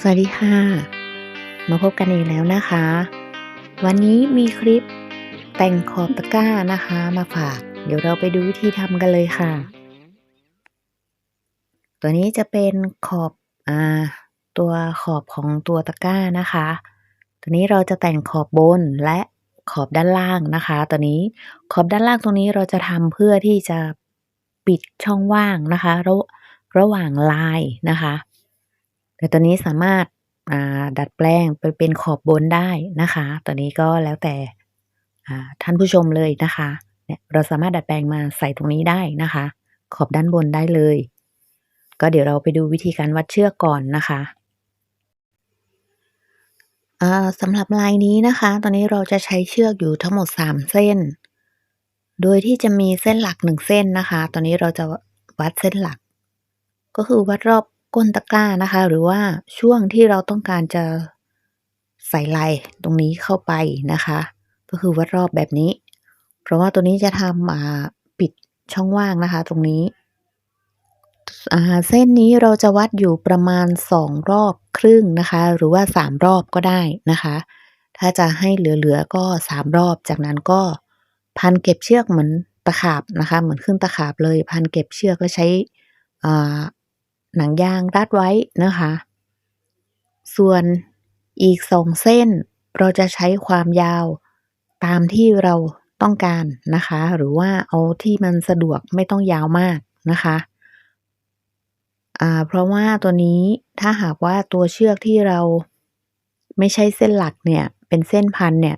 สวัสดีค่ะ มาพบกันอีกแล้วนะคะ วันนี้มีคลิปแต่งขอบตะกร้านะคะมาฝาก เดี๋ยวเราไปดูวิธีทำกันเลยค่ะ ตัวนี้จะเป็นขอบอ่าตัวขอบของตัวตะกร้านะคะ ตัวนี้เราจะแต่งขอบบนและขอบด้านล่างนะคะ ตัวนี้ขอบด้านล่างตรงนี้เราจะทำเพื่อที่จะ ปิดช่องว่างนะคะระระหว่างลายนะคะแต่ตัวนี้สามารถดัดแปลงไปเป็นขอบบนได้นะคะ ตัวนี้ก็แล้วแต่ท่านผู้ชมเลยนะคะเนี่ยเราสามารถดัดแปลงมาใส่ตรงนี้ได้นะคะ ขอบด้านบนได้เลย ก็เดี๋ยวเราไปดูวิธีการวัดเชือกก่อนนะคะสำหรับลายนี้นะคะ ตอนนี้เราจะใช้เชือกอยู่ทั้งหมด 3 เส้น โดยที่จะมีเส้นหลัก1เส้นนะคะ ตอนนี้เราจะวัดเส้นหลัก ก็คือวัดรอบก้นตะกร้านะคะ หรือว่าช่วงที่เราต้องการจะใส่ลายตรงนี้เข้าไปนะคะ ก็คือวัดรอบแบบนี้ เพราะว่าตัวนี้จะทำอ่าปิดช่องว่างนะคะ ตรงนี้เส้นนี้เราจะวัดอยู่ประมาณ 2 รอบครึ่งนะคะ หรือว่า 3 รอบก็ได้นะคะ ถ้าจะให้เหลือๆก็ 3 รอบจากนั้นก็ พันเก็บเชือกเหมือนตะขาบนะคะ เหมือนขึ้นตะขาบเลย พันเก็บเชือกก็ใช้หนังยางรัดไว้นะคะ ส่วนอีก2เส้นเราจะใช้ความยาวตามที่เราต้องการนะคะ หรือว่าเอาที่มันสะดวกไม่ต้องยาวมากนะคะเพราะว่าตัวนี้ถ้าหากว่าตัวเชือกที่เราไม่ใช่เส้นหลักเนี่ย เป็นเส้นพันเนี่ย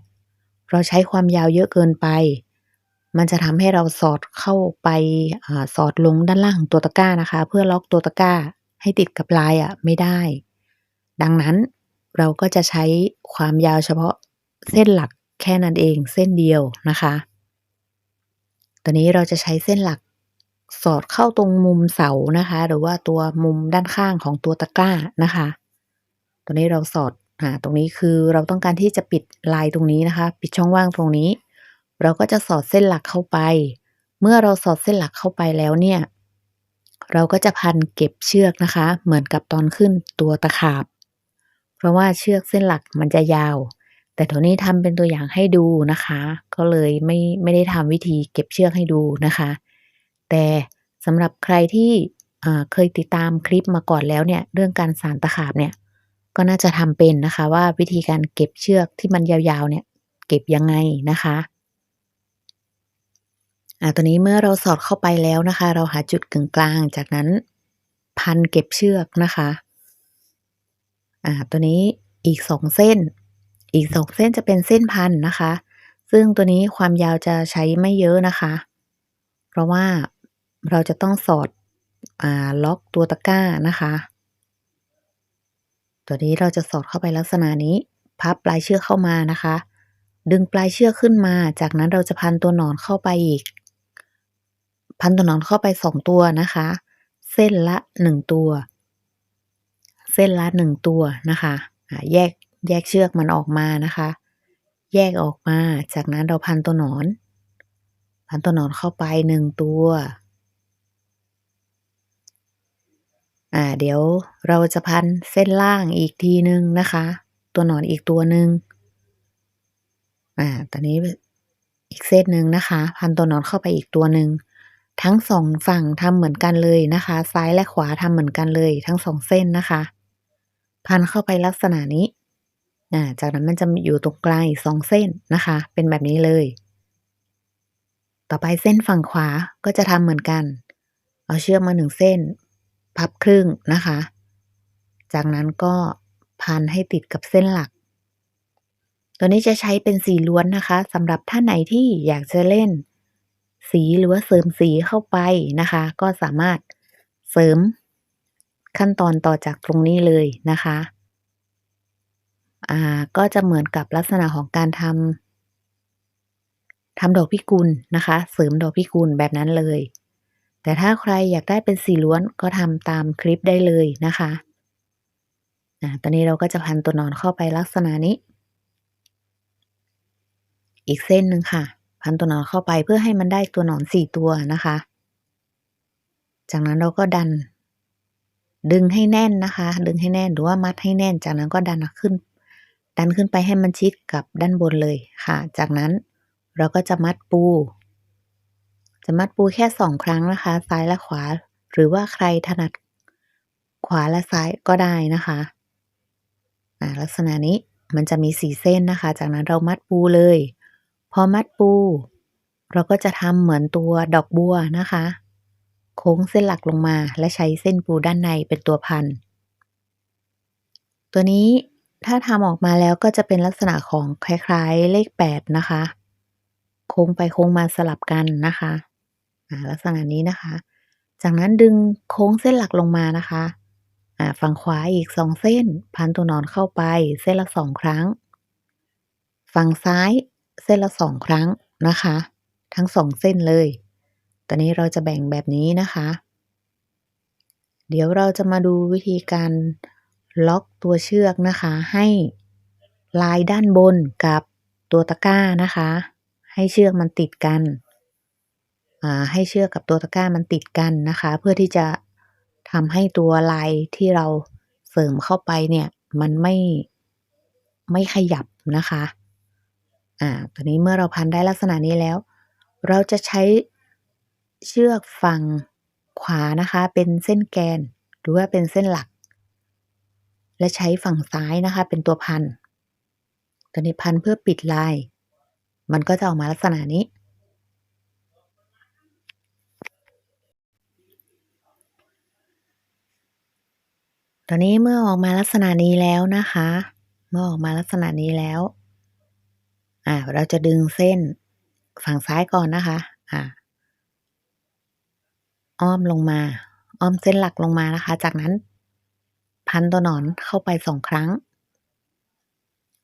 เราใช้ความยาวเยอะเกินไป มันจะทำให้เราสอดเข้าไปอสอดลงด้านล่างของตัวตะกร้านะคะ เพื่อล็อกตัวตะกร้าให้ติดกับลายอะไม่ได้ ดังนั้นเราก็จะใช้ความยาวเฉพาะเส้นหลักแค่นั้นเองเส้นเดียวนะคะ ตอนนี้เราจะใช้เส้นหลักสอดเข้าตรงมุมเสานะคะ หรือว่าตัวมุมด้านข้างของตัวตะกร้านะคะตัวนี้เราสอดอ่าตรงนี้คือเราต้องการที่จะปิดลายตรงนี้นะคะ ปิดช่องว่างตรงนี้ เราก็จะสอดเส้นหลักเข้าไป เมื่อเราสอดเส้นหลักเข้าไปแล้วเนี่ย เราก็จะพันเก็บเชือกนะคะ เหมือนกับตอนขึ้นตัวตะขาบ เพราะว่าเชือกเส้นหลักมันจะยาว แต่ตัวนี้ทำเป็นตัวอย่างให้ดูนะคะ ก็เลยไม่ไม่ได้ทำวิธีเก็บเชือกให้ดูนะคะ แต่สำหรับใครที่เคยติดตามคลิปมาก่อนแล้วเนี่ยเรื่องการสานตะขาบเนี่ยก็น่าจะทำเป็นนะคะว่าวิธีการเก็บเชือกที่มันยาวๆเนี่ยเก็บยังไงนะคะ อ่าตัวนี้เมื่อเราสอดเข้าไปแล้วนะคะ เราหาจุดกึ่งกลาง จากนั้นพันเก็บเชือกนะคะอ่าตัวนี้อีก2เส้น อีก2เส้นจะเป็นเส้นพันนะคะ ซึ่งตัวนี้ความยาวจะใช้ไม่เยอะนะคะ เพราะว่าเราจะต้องสอดอ่าล็อกตัวตะกร้านะคะ ตัวนี้เราจะสอดเข้าไปลักษณะนี้ พับปลายเชือกเข้ามานะคะ ดึงปลายเชือกขึ้นมา จากนั้นเราจะพันตัวหนอนเข้าไปอีก พันตัวหนอนเข้าไป2ตัวนะคะ เส้นละ1ตัว เส้นละ1ตัวนะคะแยกแยกเชือกมันออกมานะคะ แยกออกมา จากนั้นเราพันตัวหนอน พันตัวหนอนเข้าไป1ตัวอ่าเดี๋ยวเราจะพันเส้นล่างอีกทีหนึ่งนะคะ ตัวหนอนอีกตัวหนึ่งอ่าตอนนี้อีกเส้นหนึ่งนะคะ พันตัวหนอนเข้าไปอีกตัวหนึ่ง ทั้ง2ฝั่งทำเหมือนกันเลยนะคะ ซ้ายและขวาทำเหมือนกันเลย ทั้ง2เส้นนะคะ พันเข้าไปลักษณะนี้อ่าจากนั้นมันจะอยู่ตรงกลางอีก2เส้นนะคะ เป็นแบบนี้เลย ต่อไปเส้นฝั่งขวาก็จะทำเหมือนกัน เอาเชือกมา1เส้น พับครึ่งนะคะ จากนั้นก็พันให้ติดกับเส้นหลัก ตัวนี้จะใช้เป็นสีล้วนนะคะสำหรับท่านไหนที่อยากจะเล่น สีหรือว่าเสริมสีเข้าไปนะคะ ก็สามารถเสริมขั้นตอนต่อจากตรงนี้เลยนะคะอ่าก็จะเหมือนกับลักษณะของการทำทำดอกพิกุลนะคะ เสริมดอกพิกุลแบบนั้นเลย แต่ถ้าใครอยากได้เป็นสีล้วนก็ทำตามคลิปได้เลยนะคะอ่าตอนนี้เราก็จะพันตัวนอนเข้าไปลักษณะนี้ อีกเส้นหนึ่งค่ะ พันตัวหนอนเข้าไปเพื่อให้มันได้ตัวหนอน4ตัวนะคะ จากนั้นเราก็ดัน ดึงให้แน่นนะคะ ดึงให้แน่นหรือว่ามัดให้แน่น จากนั้นก็ดันขึ้น ดันขึ้นไปให้มันชิดกับด้านบนเลยค่ะ จากนั้นเราก็จะมัดปู จะมัดปูแค่2ครั้งนะคะ ซ้ายและขวา หรือว่าใครถนัดขวาและซ้ายก็ได้นะคะลักษณะนี้มันจะมี4เส้นนะคะ จากนั้นเรามัดปูเลย พอมัดปู เราก็จะทำเหมือนตัวดอกบัวนะคะ โค้งเส้นหลักลงมาและใช้เส้นปูด้านในเป็นตัวพัน ตัวนี้ถ้าทำออกมาแล้วก็จะเป็นลักษณะของคล้ายๆเลข 8 นะคะ โค้งไปโค้งมาสลับกันนะคะอ่าลักษณะนี้นะคะ จากนั้นดึงโค้งเส้นหลักลงมานะคะอ่าฝั่งขวาอีก2เส้น พันตัวนอนเข้าไปเส้นละ2ครั้ง ฝั่งซ้าย เส้นละ2ครั้งนะคะ ทั้ง2เส้นเลย ตอนนี้เราจะแบ่งแบบนี้นะคะ เดี๋ยวเราจะมาดูวิธีการล็อกตัวเชือกนะคะ ให้ลายด้านบนกับตัวตะกร้านะคะ ให้เชือกมันติดกันให้เชือกกับตัวตะกร้ามันติดกันนะคะ เพื่อที่จะทำให้ตัวลายที่เราเสริมเข้าไปเนี่ย มันไม่ไม่ขยับนะคะ อ่าตอนนี้เมื่อเราพันได้ลักษณะนี้แล้ว เราจะใช้เชือกฝั่งขวานะคะ เป็นเส้นแกน หรือว่าเป็นเส้นหลัก และใช้ฝั่งซ้ายนะคะ เป็นตัวพัน ตอนนี้พันเพื่อปิดลาย มันก็จะออกมาลักษณะนี้ ตอนนี้เมื่อออกมาลักษณะนี้แล้วนะคะ เมื่อออกมาลักษณะนี้แล้ว อ่าเราจะดึงเส้นฝั่งซ้ายก่อนนะคะ อ่า อ้อมลงมา อ้อมเส้นหลักลงมานะคะ จากนั้นพันตัวหนอนเข้าไป2ครั้ง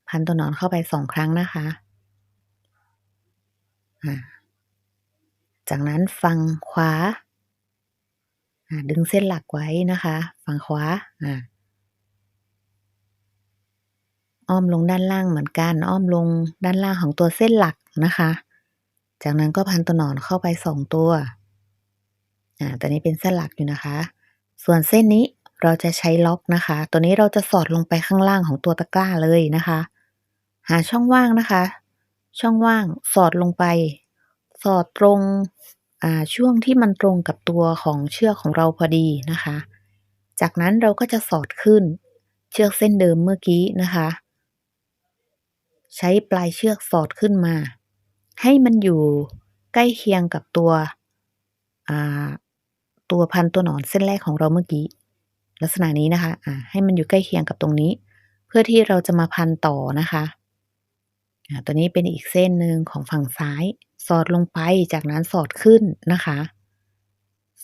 พันตัวหนอนเข้าไป2ครั้งนะคะ อ่า จากนั้นฝั่งขวา อ่า ดึงเส้นหลักไว้นะคะ ฝั่งขวา อ่า อ้อมลงด้านล่างเหมือนกัน อ้อมลงด้านล่างของตัวเส้นหลักนะคะ จากนั้นก็พันตัวหนอนเข้าไป2ตัว อ่า ตัวนี้เป็นเส้นหลักอยู่นะคะ ส่วนเส้นนี้เราจะใช้ล็อกนะคะ ตัวนี้เราจะสอดลงไปข้างล่างของตัวตะกร้าเลยนะคะ หาช่องว่างนะคะ ช่องว่างสอดลงไป สอดตรงอ่าช่วงที่มันตรงกับตัวของเชือกของเราพอดีนะคะ จากนั้นเราก็จะสอดขึ้นเชือกเส้นเดิมเมื่อกี้นะคะ ใช้ปลายเชือกสอดขึ้นมา ให้มันอยู่ใกล้เคียงกับตัวตัวพันตัวหนอนเส้นแรกของเราเมื่อกี้ ลักษณะนี้นะคะอ่าให้มันอยู่ใกล้เคียงกับตรงนี้ เพื่อที่เราจะมาพันต่อนะคะตัวนี้เป็นอีกเส้นหนึ่งของฝั่งซ้าย สอดลงไปจากนั้นสอดขึ้นนะคะ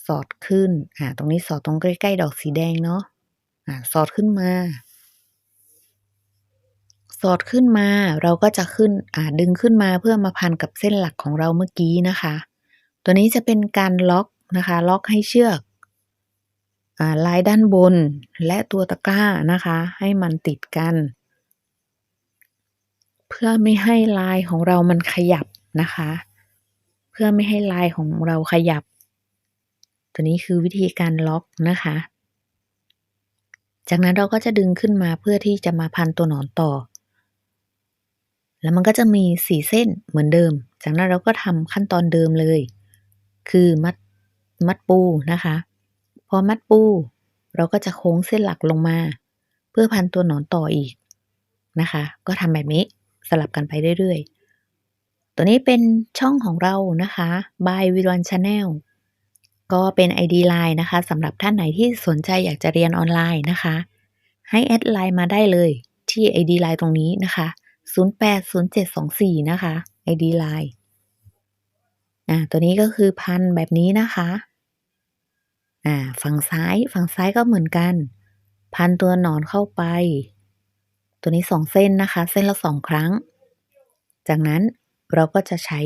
สอดขึ้นอ่าตรงนี้สอดตรงใกล้ๆดอกสีแดงเนาะอ่าสอดขึ้นมา อดขึ้นมา เราก็จะขึ้นดึงขึ้นมาเพื่อมาพันกับเส้นหลักของเราเมื่อกี้นะคะ ตัวนี้จะเป็นการล็อกนะคะ ล็อกให้เชือกอลายด้านบนและตัวตะกร้านะคะ ให้มันติดกัน เพื่อไม่ให้ลายของเรามันขยับนะคะ เพื่อไม่ให้ลายของเราขยับ ตัวนี้คือวิธีการล็อกนะคะจากนั้นเราก็จะดึงขึ้นมาเพื่อที่จะมาพันตัวหนอนต่อ แล้วมันก็จะมี4เส้นเหมือนเดิม จากนั้นเราก็ทำขั้นตอนเดิมเลย คือมัดมัดปูนะคะ พอมัดปู เราก็จะโค้งเส้นหลักลงมา เพื่อพันตัวหนอนต่ออีกนะคะ ก็ทำแบบนี้สลับกันไปเรื่อยๆ ตัวนี้เป็นช่องของเรานะคะ by วิร a น Channel ก็เป็น ID Line นะคะสำหรับท่านไหนที่สนใจอยากจะเรียนออนไลน์นะคะ ให้แอดไลน์มาได้เลยที่ ID Line ตรงนี้นะคะ 080724 นะคะ ID Line อ่าตัวนี้ก็คือพันแบบนี้นะคะอ่าฝั่งซ้ายฝั่งซ้ายก็เหมือนกัน พันตัวหนอนเข้าไป ตัวนี้2เส้นนะคะ เส้นละ2ครั้ง จากนั้นเราก็จะใช้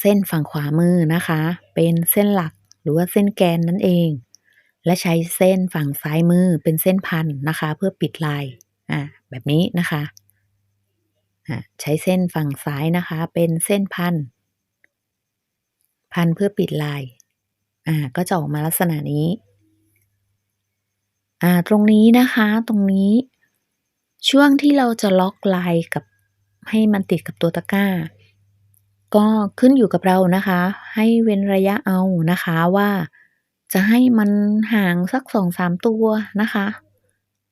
เส้นฝั่งขวามือนะคะ เป็นเส้นหลักหรือว่าเส้นแกนนั่นเอง และใช้เส้นฝั่งซ้ายมือเป็นเส้นพันนะคะ เพื่อปิดลายอ่าแบบนี้นะคะ ใช้เส้นฝั่งซ้ายนะคะ เป็นเส้นพัน พันเพื่อปิดลาย อ่า ก็จะออกมาลักษณะนี้ อ่า ตรงนี้นะคะ ตรงนี้ ช่วงที่เราจะล็อกลายกับให้มันติดกับตัวตะกร้า ก็ขึ้นอยู่กับเรานะคะ ให้เว้นระยะเอานะคะว่าจะให้มันห่างสัก2-3ตัวนะคะ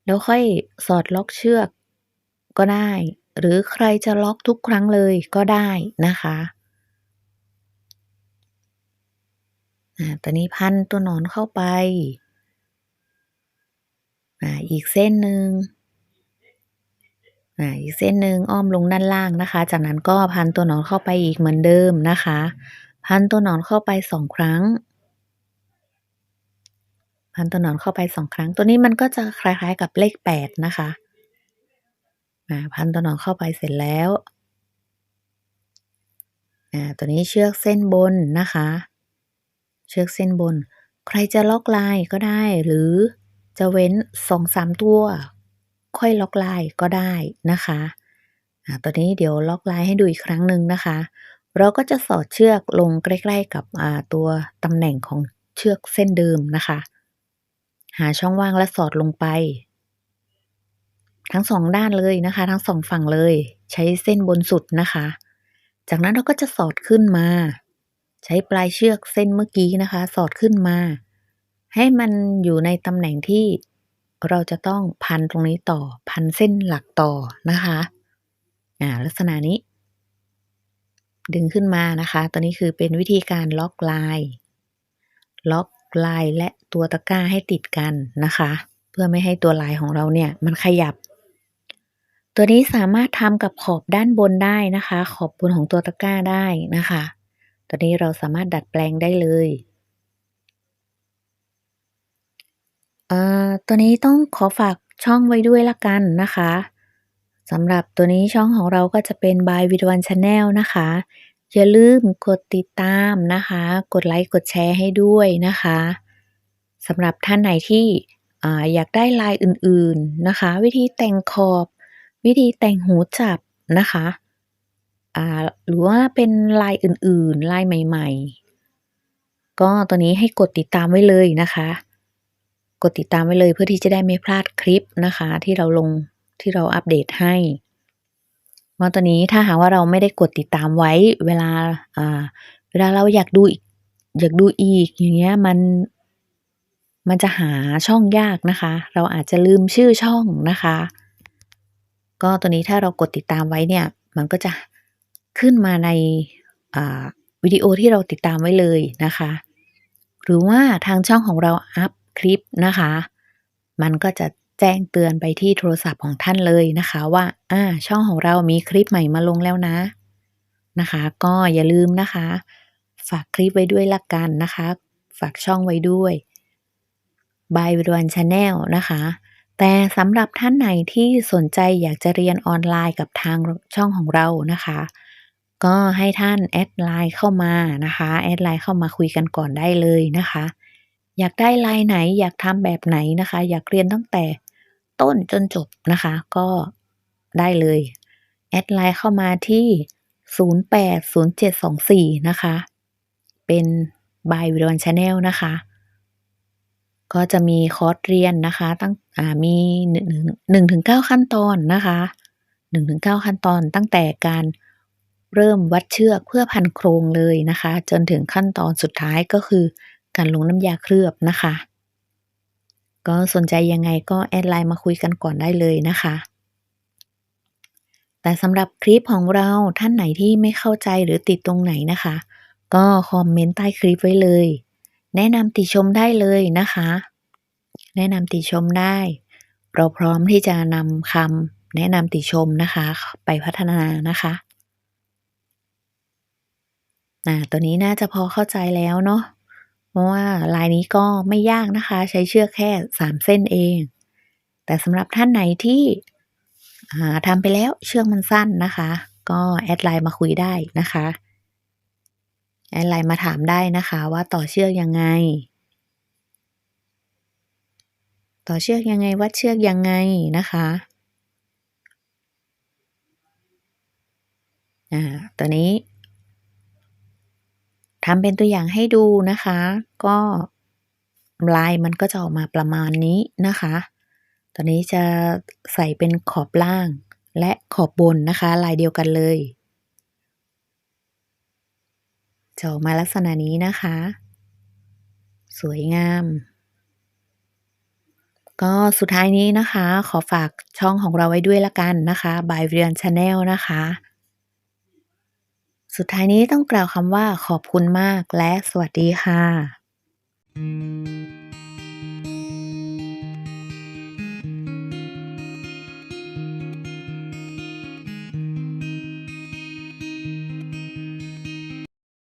แล้วค่อยสอดล็อกเชือกก็ได้ หรือใครจะล็อกทุกครั้งเลยก็ได้นะคะตอนนี้พันตัวหนอนเข้าไปออีกเส้นหนึ่งอ,อีกเส้นหนึ่งอ้อมลงด้านล่างนะคะ จากนั้นก็พันตัวหนอนเข้าไปอีกเหมือนเดิมนะคะ พันตัวหนอนเข้าไป2ครั้ง พันตัวหนอนเข้าไป2ครั้ง ตัวนี้มันก็จะคล้ายๆกับเลข8นะคะ อ่าพันตัวหนอนเข้าไปเสร็จแล้วอ่าตัวนี้เชือกเส้นบนนะคะ เชือกเส้นบน ใครจะล็อกลายก็ได้ หรือจะเว้น2-3ตัว ค่อยล็อกลายก็ได้นะคะอ่าตัวนี้เดี๋ยวล็อกลายให้ดูอีกครั้งหนึ่งนะคะ เราก็จะสอดเชือกลงใกล้ ๆ กับตัวตำแหน่งของเชือกเส้นเดิมนะคะ หาช่องว่างและสอดลงไป ทั้ง2ด้านเลยนะคะ ทั้ง2ฝั่งเลย ใช้เส้นบนสุดนะคะ จากนั้นเราก็จะสอดขึ้นมา ใช้ปลายเชือกเส้นเมื่อกี้นะคะ สอดขึ้นมา ให้มันอยู่ในตำแหน่งที่เราจะต้องพันตรงนี้ต่อ พันเส้นหลักต่อนะคะอ่าลักษณะนี้ ดึงขึ้นมานะคะ ตัวนี้คือเป็นวิธีการล็อกลายล็อกลายและตัวตะกร้าให้ติดกันนะคะ เพื่อไม่ให้ตัวลายของเราเนี่ย มันขยับ ตัวนี้สามารถทำกับขอบด้านบนได้นะคะ ขอบบนของตัวตะกร้าได้นะคะ ตัวนี้เราสามารถดัดแปลงได้เลยอ่าตัวนี้ต้องขอฝากช่องไว้ด้วยล้วกันนะคะสำหรับตัวนี้ช่องของเราก็จะเป็น by วิทวัน Channel นะคะ อย่าลืมกดติดตามนะคะ กดไลค์กดแชร์ให้ด้วยนะคะสำหรับท่านไหนที่ออยากได้ลายอื่นๆนะคะ วิธีแต่งขอบ วิธีแต่งหูจับนะคะหรือว่าเป็นลายอื่นๆ ลายใหม่ ๆ ก็ตัวนี้ให้กดติดตามไว้เลยนะคะ กดติดตามไว้เลยเพื่อที่จะได้ไม่พลาดคลิปนะคะ ที่เราลงที่เราอัปเดตให้ว่าตอนนี้ถ้าหากว่าเราไม่ได้กดติดตามไว้เวลาเวลาเราอยากดูอยากดูอีกอย่างเงี้ยมันมันจะหาช่องยากนะคะ เราอาจจะลืมชื่อช่องนะคะ ก็ตัวนี้ถ้าเรากดติดตามไว้เนี่ย มันก็จะขึ้นมาในาวิดีโอที่เราติดตามไว้เลยนะคะ หรือว่าทางช่องของเราอัปคลิปนะคะ มันก็จะแจ้งเตือนไปที่โทรศัพท์ของท่านเลยนะคะว่าอ่าช่องของเรามีคลิปใหม่มาลงแล้วนะนะคะ ก็อย่าลืมนะคะ ฝากคลิปไว้ด้วยล้วกันนะคะ ฝากช่องไว้ด้วย by วิวัน Channel นะคะ แต่สำหรับท่านไหนที่สนใจอยากจะเรียนออนไลน์กับทางช่องของเรานะคะ ก็ให้ท่านแอดไลน์เข้ามานะคะแอดไลน์เข้ามาคุยกันก่อนได้เลยนะคะ อยากได้ลายไหนอยากทำแบบไหนนะคะ อยากเรียนตั้งแต่ต้นจนจบนะคะ ก็ได้เลยแอดไลน์เข้ามาที่ 080724 นะคะ เป็น by วิทวัน Channel นะคะ ก็จะมีคอร์สเรียนนะคะตั้งอ่ามี1 1-9ขั้นตอนนะคะ1-9ขั้นตอนตั้งแต่การเริ่มวัดเชือกเพื่อพันโครงเลยนะคะ จนถึงขั้นตอนสุดท้ายก็คือการลงน้ำยาเคลือบนะคะ ก็สนใจยังไงก็แอดไลน์มาคุยกันก่อนได้เลยนะคะ แต่สำหรับคลิปของเราท่านไหนที่ไม่เข้าใจหรือติดตรงไหนนะคะ ก็คอมเมนต์ใต้คลิปไว้เลย แนะนำติชมได้เลยนะคะ แนะนำติชมได้ เราพร้อมที่จะนำคำแนะนำติชมนะคะ ไปพัฒนานะคะอ่าตัวนี้น่าจะพอเข้าใจแล้วเนาะเพราะว่าลายนี้ก็ไม่ยากนะคะ ใช้เชือกแค่ 3 เส้นเอง แต่สำหรับท่านไหนที่ทำไปแล้วเชือกมันสั้นนะคะ ก็แอดไลน์มาคุยได้นะคะ ไลน์มาถามได้นะคะว่าต่อเชือกยังไง ต่อเชือกยังไงวัดเชือกยังไงนะคะอ่าตัวนี้ทำเป็นตัวอย่างให้ดูนะคะ ก็ลายมันก็จะออกมาประมาณนี้นะคะตอนนี้จะใส่เป็นขอบล่างและขอบบนนะคะ ลายเดียวกันเลย จะออกมาลักษณะนี้นะคะ สวยงาม ก็สุดท้ายนี้นะคะ ขอฝากช่องของเราไว้ด้วยละกันนะคะ by เรียนชาแนลนะคะ สุดท้ายนี้ต้องกล่าวคำว่าขอบคุณมากและสวัสดีค่ะ